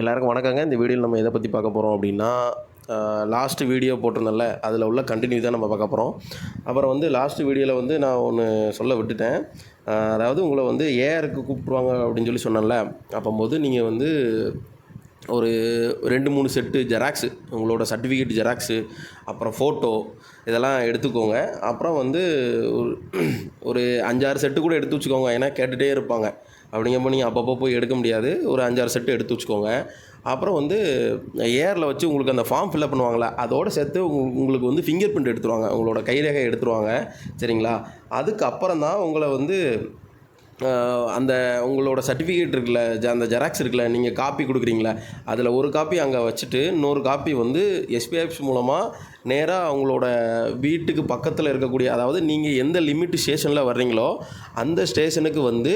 எல்லாருக்கும் வணக்கங்க. இந்த வீடியோவில் நம்ம எதை பற்றி பார்க்க போகிறோம் அப்படின்னா லாஸ்ட் வீடியோ போட்டிருந்தேன்ல. அதில் உள்ள கண்டினியூ தான் நம்ம பார்க்க போகிறோம் அப்புறம் வந்து லாஸ்ட் வீடியோவில் வந்து நான் ஒன்று சொல்ல விட்டுட்டேன். அதாவது உங்களை வந்து ஏஆருக்கு கூப்பிடுவாங்க அப்படின்னு சொல்லி சொன்னேன்ல. அப்போம்போது நீங்கள் வந்து ஒரு ரெண்டு மூணு செட்டு ஜெராக்ஸு உங்களோட சர்டிஃபிகேட் ஜெராக்ஸு அப்புறம் ஃபோட்டோ இதெல்லாம் எடுத்துக்கோங்க. அப்புறம் வந்து ஒரு ஒரு அஞ்சாறு செட்டு கூட எடுத்து வச்சுக்கோங்க. ஏன்னா கேட்டுகிட்டே இருப்பாங்க. அப்படிங்கும்போது நீங்கள் அப்பப்போ போய் எடுக்க முடியாது. ஒரு அஞ்சாறு செட்டு எடுத்து வச்சுக்கோங்க. அப்புறம் வந்து ஏரில் வச்சு உங்களுக்கு அந்த ஃபார்ம் ஃபில்அப் பண்ணுவாங்களே அதோடு சேர்த்து உங்களுக்கு வந்து ஃபிங்கர் பிரிண்ட் எடுத்துருவாங்க. உங்களோட கைரேகை எடுத்துருவாங்க. சரிங்களா? அதுக்கப்புறம் தான் உங்களை வந்து அந்த உங்களோட சர்டிஃபிகேட் இருக்குல்ல அந்த ஜெராக்ஸ் இருக்குல்ல நீங்கள் காப்பி கொடுக்குறீங்களா அதில் ஒரு காப்பி அங்கே வச்சுட்டு இன்னொரு காப்பி வந்து எஸ்பிஐப்ஸ் மூலமாக நேராக அவங்களோட வீட்டுக்கு பக்கத்தில் இருக்கக்கூடிய அதாவது நீங்கள் எந்த லிமிட் ஸ்டேஷனில் வர்றீங்களோ அந்த ஸ்டேஷனுக்கு வந்து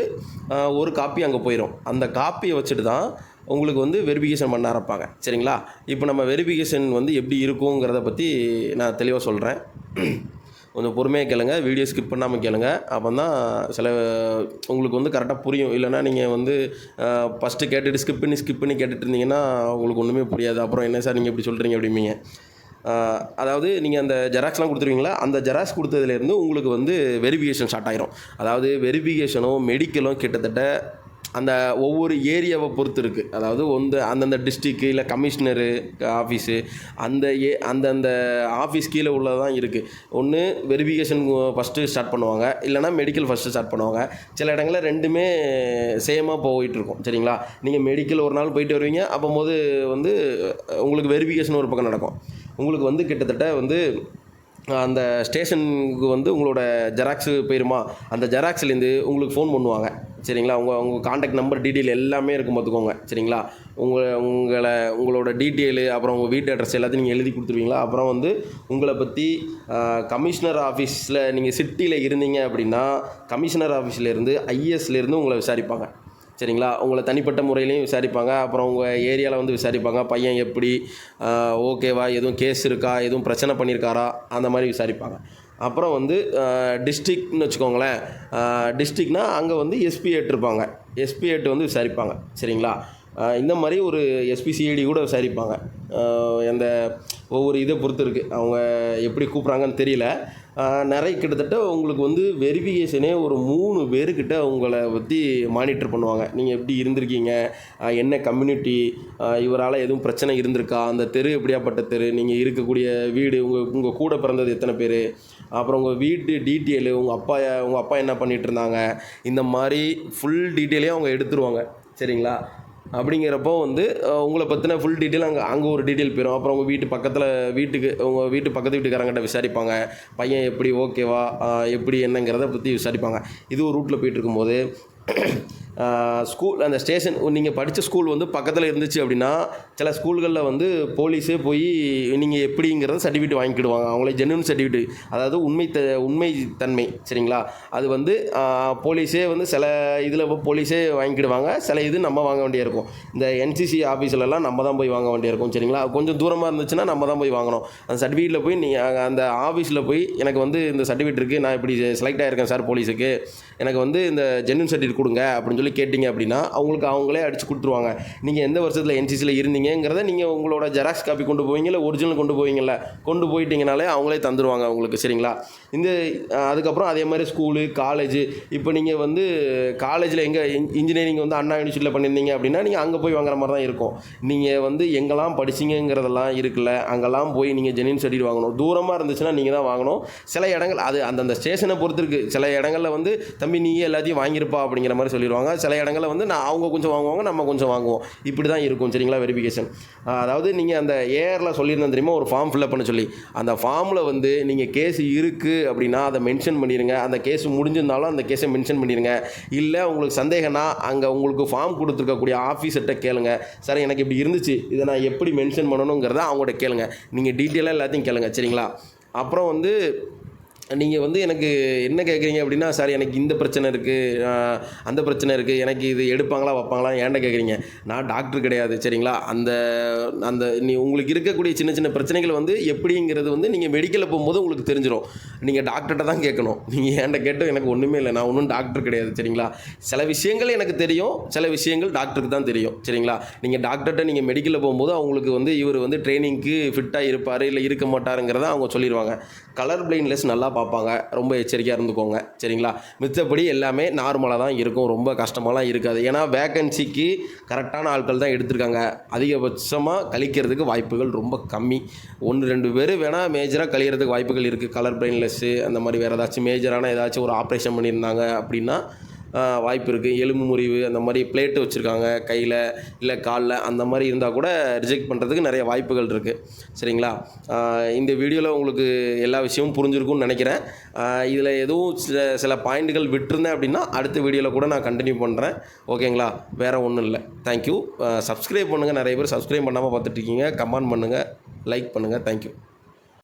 ஒரு காப்பி அங்கே போயிடும் அந்த காப்பியை வச்சுட்டு தான் உங்களுக்கு வந்து வெரிஃபிகேஷன் பண்ண ஆரம்பிப்பாங்க. சரிங்களா? இப்போ நம்ம வெரிஃபிகேஷன் வந்து எப்படி இருக்குங்கிறத பற்றி நான் தெளிவாக சொல்கிறேன் கொஞ்சம் பொறுமையாக கேளுங்க. வீடியோ ஸ்கிப் பண்ணாமல் கேளுங்க. அப்போ தான் சில உங்களுக்கு வந்து கரெக்டாக புரியும். இல்லைன்னா நீங்கள் வந்து ஃபஸ்ட்டு கேட்டுட்டு ஸ்கிப் பண்ணி ஸ்கிப் பண்ணி கேட்டுட்டு இருந்தீங்கன்னா உங்களுக்கு ஒன்றுமே புரியாது. அப்புறம் என்ன சார் நீங்கள் இப்படி சொல்கிறீங்க அப்படிம்பீங்க. அதாவது நீங்கள் அந்த ஜெராக்ஸ்லாம் கொடுத்துருவீங்களா? அந்த ஜெராக்ஸ் கொடுத்ததுலேருந்து உங்களுக்கு வந்து வெரிஃபிகேஷன் ஸ்டார்ட் ஆயிரும். அதாவது வெரிஃபிகேஷனும் மெடிக்கலும் கிட்டத்தட்ட அந்த ஒவ்வொரு ஏரியாவை பொறுத்து இருக்குது அதாவது வந்து அந்தந்த டிஸ்ட்ரிக்கு இல்லை கமிஷனரு ஆஃபீஸு அந்த ஏ அந்தந்த ஆஃபீஸ் கீழே உள்ளதான் இருக்குது ஒன்று வெரிஃபிகேஷன் ஃபஸ்ட்டு ஸ்டார்ட் பண்ணுவாங்க. இல்லைனா மெடிக்கல் ஃபஸ்ட்டு ஸ்டார்ட் பண்ணுவாங்க. சில இடங்களில் ரெண்டுமே சேமாக போயிட்டுருக்கும். சரிங்களா? நீங்கள் மெடிக்கல் ஒரு நாள் போயிட்டு வருவீங்க. அப்போம்போது வந்து உங்களுக்கு வெரிஃபிகேஷன் ஒரு பக்கம் நடக்கும். உங்களுக்கு வந்து கிட்டத்தட்ட வந்து அந்த ஸ்டேஷனுக்கு வந்து உங்களோட ஜெராக்ஸு போயிருமா? அந்த ஜெராக்ஸ்லேருந்து உங்களுக்கு ஃபோன் பண்ணுவாங்க. சரிங்களா? உங்கள் உங்கள் காண்டாக்ட் நம்பர் டீட்டெயில் எல்லாமே இருக்கும் பார்த்துக்கோங்க. சரிங்களா? உங்களை உங்களை உங்களோட டீட்டெயிலு அப்புறம் உங்கள் வீட்டு அட்ரஸ் எல்லாத்தையும் நீங்கள் எழுதி கொடுத்துருவீங்களா? அப்புறம் வந்து உங்களை பற்றி கமிஷனர் ஆஃபீஸில் நீங்கள் சிட்டியில் இருந்தீங்க அப்படின்னா கமிஷனர் ஆஃபீஸ்லேருந்து ஐஎஸ்லேருந்து உங்களை விசாரிப்பாங்க. சரிங்களா? உங்களை தனிப்பட்ட முறையிலையும் விசாரிப்பாங்க. அப்புறம் உங்கள் ஏரியாவில் வந்து விசாரிப்பாங்க. பையன் எப்படி? ஓகேவா? எதுவும் கேஸ் இருக்கா? எதுவும் பிரச்சனை பண்ணியிருக்காரா அந்த மாதிரி விசாரிப்பாங்க. அப்புறம் வந்து டிஸ்ட்ரிக்ட்னு வச்சுக்கோங்களேன். டிஸ்ட்ரிக்னால் அங்கே வந்து எஸ்பி இருப்பாங்க. எஸ்பி வந்து விசாரிப்பாங்க. சரிங்களா? இந்த மாதிரி ஒரு எஸ்பிசிஐடி கூட விசாரிப்பாங்க. அந்த ஒவ்வொரு இதை பொறுத்து இருக்குது அவங்க எப்படி கூப்பிட்றாங்கன்னு தெரியல. நிறைய கிட்டத்தட்ட உங்களுக்கு வந்து வெரிஃபிகேஷனே ஒரு மூணு பேருக்கிட்ட உங்களை பற்றி மானிட்டர் பண்ணுவாங்க. நீங்கள் எப்படி இருந்திருக்கீங்க? என்ன கம்யூனிட்டி இவரால் எதுவும் பிரச்சனை இருந்திருக்கா? அந்த தெரு எப்படியாப்பட்ட தெரு? நீங்கள் இருக்கக்கூடிய வீடு உங்கள் உங்கள் கூட பிறந்தது எத்தனை பேர்? அப்புறம் உங்கள் வீட்டு டீட்டெயிலு உங்கள் அப்பா உங்கள் அப்பா என்ன பண்ணிகிட்டு இருந்தாங்க? இந்த மாதிரி ஃபுல் டீட்டெயிலையும் அவங்க எடுத்துருவாங்க. சரிங்களா? அப்படிங்கிறப்போ வந்து உங்களை பற்றின ஃபுல் டீட்டெயில் அங்கே அங்கே ஒரு டீட்டெயில் போயிடும் அப்புறம் உங்கள் வீட்டு பக்கத்தில் வீட்டுக்கு உங்கள் வீட்டு பக்கத்து வீட்டுக்காரங்கிட்ட விசாரிப்பாங்க. பையன் எப்படி ஓகேவா எப்படி என்னங்கிறத பற்றி விசாரிப்பாங்க. இது ஒரு ரூட்டில் போயிட்டு இருக்கும்போது ஸ்கூல் அந்த ஸ்டேஷன் நீங்கள் படித்த ஸ்கூல் வந்து பக்கத்தில் இருந்துச்சு அப்படின்னா சில ஸ்கூல்களில் வந்து போலீஸே போய் நீங்கள் எப்படிங்கிறத சர்டிஃபிகேட் வாங்கிக்கிடுவாங்க. அவங்களே ஜென்யூன் சர்டிஃபிகேட் அதாவது உண்மை த உண்மை தன்மை சரிங்களா? அது வந்து போலீஸே வந்து சில இதில் போலீஸே வாங்கிக்கிடுவாங்க. சில இது நம்ம வாங்க வேண்டியிருக்கும் இந்த என்சிசி ஆஃபீஸ்லலாம் நம்ம தான் போய் வாங்க வேண்டியிருக்கும் சரிங்களா? கொஞ்சம் தூரமாக இருந்துச்சுன்னா நம்ம தான் போய் வாங்கணும். அந்த சர்டிஃபிகேட்டில் போய் நீங்கள் அந்த ஆஃபீஸில் போய் எனக்கு வந்து இந்த சர்டிஃபிகேட் இருக்குது நான் இப்படி செலக்ட் ஆகிருக்கேன் சார் போலீஸுக்கு. எனக்கு வந்து இந்த ஜென்யூன் சர்டிஃபிகேட் கொடுங்க அப்படின்னு சொல்லி கேட்டிங்க அப்படின்னா அவங்களுக்கு அவங்களே அடித்து கொடுத்துருவாங்க. நீங்கள் எந்த வருஷத்தில் என்சிசியில் இருந்தீங்கிறத நீங்கள் உங்களோட ஜெராக்ஸ் காப்பி கொண்டு போவீங்க இல்லை ஒரிஜினல் கொண்டு போவீங்கல்ல கொண்டு போயிட்டீங்கனாலே அவங்களே தந்துடுவாங்க உங்களுக்கு சரிங்களா? இந்த அதுக்கப்புறம் அதே மாதிரி ஸ்கூலு காலேஜ் இப்போ நீங்கள் வந்து காலேஜில் எங்கே இன்ஜினியரிங் வந்து அண்ணா யூனிவர்சிட்டியில் பண்ணியிருந்தீங்க அப்படின்னா நீங்கள் அங்கே போய் வாங்குற மாதிரி தான் இருக்கும். நீங்கள் வந்து எங்கெல்லாம் படிச்சிங்கிறதெல்லாம் இருக்குல்ல அங்கெல்லாம் போய் நீங்கள் ஜெனின் சர்டிஃபிகேட் வாங்கணும். தூரமாக இருந்துச்சுன்னா நீங்கள் தான் வாங்கணும். சில இடங்கள் அது அந்தந்த ஸ்டேஷனை பொறுத்து இருக்குது சில இடங்களில் வந்து தம்பி நீயே எல்லாத்தையும் வாங்கியிருப்பா அப்படிங்கிற மாதிரி சொல்லிடுவாங்க சில இடங்களில் வந்து நான் அவங்க கொஞ்சம் வாங்குவாங்க நம்ம கொஞ்சம் வாங்குவோம். இப்படி தான் இருக்கும் சரிங்களா வெரிஃபிகேஷன் அதாவது நீங்கள் அந்த ஏஆரில் சொல்லியிருந்தேன் தெரியுமா? ஒரு ஃபார்ம் ஃபில்அப் பண்ண சொல்லி. அந்த ஃபார்மில் வந்து நீங்கள் கேஸ் இருக்குது அப்படின்னா அதை மென்ஷன் பண்ணிடுங்க அந்த கேஸ் முடிஞ்சிருந்தாலும் அந்த கேஸை மென்ஷன் பண்ணிடுங்க இல்லை உங்களுக்கு சந்தேகம்னா அங்கே உங்களுக்கு ஃபார்ம் கொடுத்துருக்கக்கூடிய ஆஃபீஸர்கிட்ட கேளுங்க. சார் எனக்கு இப்படி இருந்துச்சு. இதை நான் எப்படி மென்ஷன் பண்ணணுங்கிறத அவங்கள்ட்ட கேளுங்க. நீங்கள் டீட்டெயிலாக எல்லாத்தையும் கேளுங்க சரிங்களா? அப்புறம் வந்து நீங்கள் வந்து எனக்கு என்ன கேட்குறீங்க அப்படின்னா சார் எனக்கு இந்த பிரச்சனை இருக்குது அந்த பிரச்சனை இருக்குது எனக்கு இது எடுப்பாங்களா வைப்பாங்களா? ஏன்டா கேட்குறீங்க நான் டாக்டர் கிடையாது சரிங்களா? அந்த அந்த நீ உங்களுக்கு இருக்கக்கூடிய சின்ன சின்ன பிரச்சனைகள் வந்து எப்படிங்கிறது வந்து நீங்கள் மெடிக்கலில் போகும்போது உங்களுக்கு தெரிஞ்சிடும் நீங்கள் டாக்டர்கிட்ட தான் கேட்கணும். நீங்கள் ஏன்டா கேட்டு எனக்கு ஒன்றுமே இல்லை. நான் ஒன்றும் டாக்டர் கிடையாது சரிங்களா? சில விஷயங்கள் எனக்கு தெரியும். சில விஷயங்கள் டாக்டருக்கு தான் தெரியும் சரிங்களா? நீங்கள் டாக்டர்கிட்ட நீங்கள் மெடிக்கலில் போகும்போது அவங்களுக்கு வந்து இவர் வந்து ட்ரைனிங்க்கு ஃபிட்டாக இருப்பார் இல்லை இருக்க மாட்டாருங்கிறத அவங்க சொல்லிடுவாங்க கலர் பிளைண்ட்லெஸ் நல்லா பார்ப்பாங்க. ரொம்ப எச்சரிக்கையாக இருந்துக்கோங்க. சரிங்களா? மித்தபடி எல்லாமே நார்மலாக தான் இருக்கும். ரொம்ப கஷ்டமாலாம் இருக்காது. ஏன்னா வேக்கன்சிக்கு கரெக்டான ஆட்கள் தான் எடுத்திருக்காங்க. அதிகபட்சமாக கழிக்கிறதுக்கு வாய்ப்புகள் ரொம்ப கம்மி. ஒன்று ரெண்டு பேர் வேணால் மேஜராக கழிக்கிறதுக்கு வாய்ப்புகள் இருக்குது கலர் பிளைன்லெஸ்ஸு அந்த மாதிரி வேறு ஏதாச்சும் மேஜரான ஏதாச்சும் ஒரு ஆப்ரேஷன் பண்ணியிருந்தாங்க அப்படின்னா வாய்ப்பு இருக்குது எலும்பு முறிவு அந்த மாதிரி பிளேட்டு வச்சுருக்காங்க கையில் இல்லை காலில் அந்த மாதிரி இருந்தால் கூட ரிஜெக்ட் பண்ணுறதுக்கு நிறைய வாய்ப்புகள் இருக்குது சரிங்களா? இந்த வீடியோவில் உங்களுக்கு எல்லா விஷயமும் புரிஞ்சிருக்கும்னு நினைக்கிறேன். இதில் எதுவும் சில சில பாயிண்ட்டுகள் விட்டுருந்தேன் அப்படின்னா அடுத்த வீடியோவில் கூட நான் கண்டினியூ பண்ணுறேன் ஓகேங்களா? வேறு ஒன்றும் இல்லை. தேங்க்யூ சப்ஸ்கிரைப் பண்ணுங்கள் நிறைய பேர் சப்ஸ்கிரைப் பண்ணாமல் பார்த்துட்ருக்கீங்க கமெண்ட் பண்ணுங்கள் லைக் பண்ணுங்கள் தேங்க்யூ